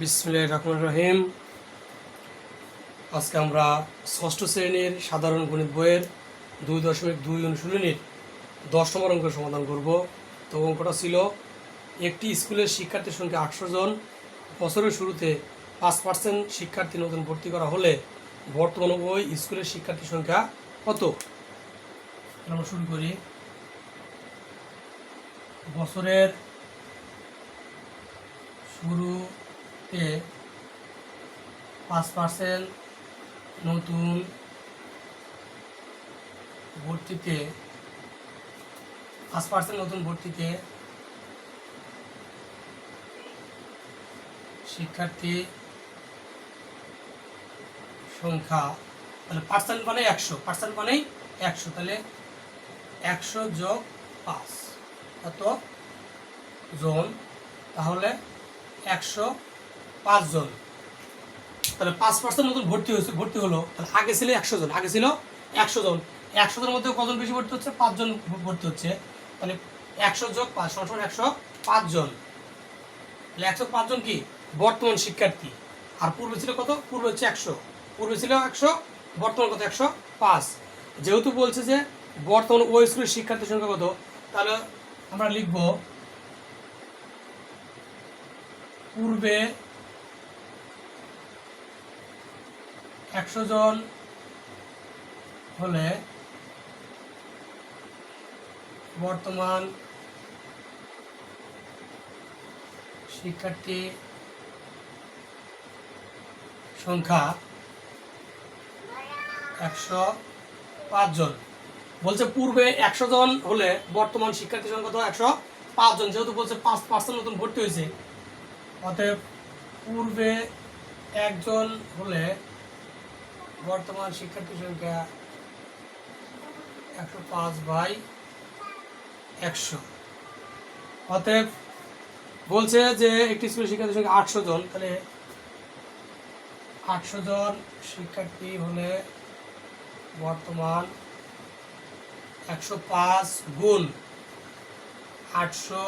বিসমুল্লাহ রহমান রহিম। আজকে আমরা ষষ্ঠ শ্রেণির সাধারণ গণিত বইয়ের দুই দশমিক দুই অনুশীলনীর দশ নম্বর অঙ্কের সমাধান করব। তো অঙ্কটা ছিল, একটি স্কুলের শিক্ষার্থীর সংখ্যা আটশো জন, বছরের শুরুতে পাঁচ পার্সেন্ট শিক্ষার্থী নতুন ভর্তি করা হলে বর্তমানে ওই স্কুলের শিক্ষার্থীর সংখ্যা কত? আমরা শুরু করি। বছরের শুরুতে পাঁচ পার্সেন্ট নতুন ভর্তিতে, পাঁচ পার্সেন্ট নতুন ভর্তিতে শিক্ষার্থী সংখ্যা, তাহলে পার্সেন্ট মানে একশো পার্সেন্ট মানেই একশো, তাহলে একশো যোগ পাঁচ কত জন, তাহলে একশো পাঁচ জন তাহলে পাঁচ পার্সেন্ট নতুন ভর্তি হয়েছে, ভর্তি হলো। তাহলে আগে ছিল একশো জন, আগে ছিল একশো জন। একশো জনের মধ্যে কজন বেশি ভর্তি হচ্ছে? পাঁচজন ভর্তি হচ্ছে। তাহলে একশো যোগ পাঁচ, সমান একশো পাঁচজন। তাহলে একশো পাঁচজন কি? বর্তমান শিক্ষার্থী। আর পূর্বে ছিল কত? পূর্বে হচ্ছে একশো। পূর্বে ছিল একশো, বর্তমান কত? একশো পাঁচ। যেহেতু বলছে যে বর্তমান ওই স্কুলের শিক্ষার্থীর সংখ্যা কত? তাহলে আমরা লিখব পূর্বে একশো জন হলে বর্তমান শিক্ষার্থী সংখ্যা একশো পাঁচজন বলছে পূর্বে একশো জন হলে বর্তমান শিক্ষার্থী সংখ্যা তো একশো পাঁচজন যেহেতু বলছে পাঁচ পার্সেন্ট নতুন ভর্তি হয়েছে। অতএব পূর্বে একজন হলে বর্তমান শিক্ষার্থী সংখ্যা একশো পাঁচ বাই একশো। অতএব বলছে যে একটি স্কুলের শিক্ষার্থী সংখ্যা আটশো জন, তাহলে আটশো জন শিক্ষার্থী হলে বর্তমান একশো পাঁচ গুণ আটশো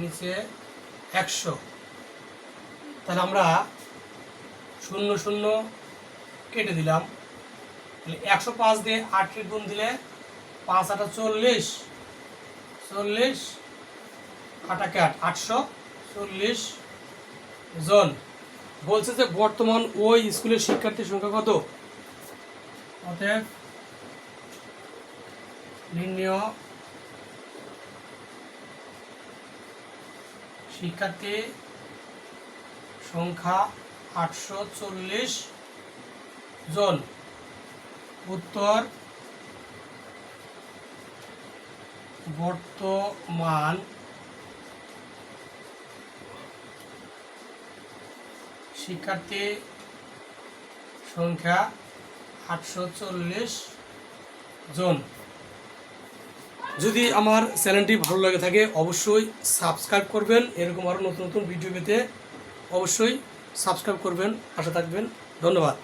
নিচে একশো। তাহলে আমরা শূন্য শূন্য কেটে দিলাম। তাহলে একশো পাঁচ দিয়ে আটকে গুণ দিলে পাঁচ আটা চল্লিশ চল্লিশ, আটাকে আট, আটশো চল্লিশ জন। বলছে যে বর্তমান ওই স্কুলের শিক্ষার্থীর সংখ্যা কত? অতএব নির্ণয় শিক্ষার্থী সংখ্যা আটশো চল্লিশ জন উত্তর। বর্তমান। শিক্ষার্থী সংখ্যা আটশো চল্লিশ জন। যদি আমার চ্যানেলটি ভালো লাগে থাকে, অবশ্যই সাবস্ক্রাইব করবেন। এরকম আরও নতুন নতুন ভিডিও পেতে অবশ্যই সাবস্ক্রাইব করবেন। আশা থাকবেন। ধন্যবাদ।